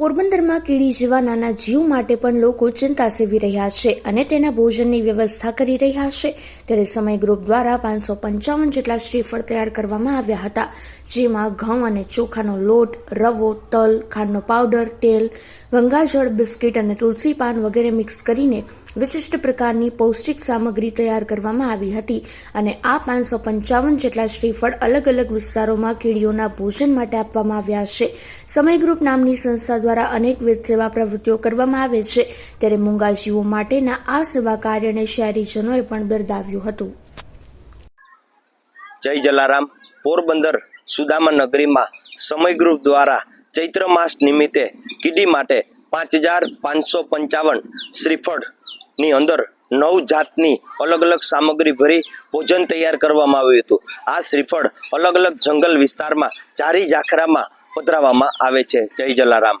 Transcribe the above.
પોરબંદરમાં કીડી જેવા નાના જીવ માટે પણ લોકો ચિંતા સેવી રહ્યા છે અને તેના ભોજનની વ્યવસ્થા કરી રહ્યા છે. ત્યારે સમય ગ્રુપ દ્વારા પાંચસો પંચાવન જેટલા શ્રીફળ તૈયાર કરવામાં આવ્યા હતા, જેમાં ઘઉં અને ચોખાનો લોટ, રવો, તલ, ખાંડનો પાવડર, તેલ, ગંગાજળ, બિસ્કિટ અને તુલસી પાન વગેરે મિક્સ કરીને વિશિષ્ટ પ્રકારની પૌષ્ટિક સામગ્રી તૈયાર કરવામાં આવી હતી અને આ પાંચસો પંચાવન જેટલા શ્રીફળ અલગ અલગ વિસ્તારોમાં કીડીઓના ભોજન માટે આપવામાં આવ્યા છે. સમય ગ્રુપ નામની સંસ્થા દ્વારા અનેકવિધ સેવા પ્રવૃત્તિઓ કરવામાં આવે છે. ત્યારે મૂંગા જીવો માટેના આ સેવા કાર્યને શહેરીજનોએ પણ બિરદાવ્યું હતું. જય જલારામ. પોરબંદર સુદામા નગરીમાં સમય ગ્રુપ દ્વારા ચૈત્ર માસ નિમિત્તે કીડી માટે પાંચ હજાર પાંચસો પંચાવન શ્રીફળની અંદર નવ જાતની અલગ અલગ સામગ્રી ભરી ભોજન તૈયાર કરવામાં આવ્યું હતું. આ શ્રીફળ અલગ અલગ જંગલ વિસ્તારમાં ચારી ઝાખરામાં પધરાવવામાં આવે છે. જય જલારામ.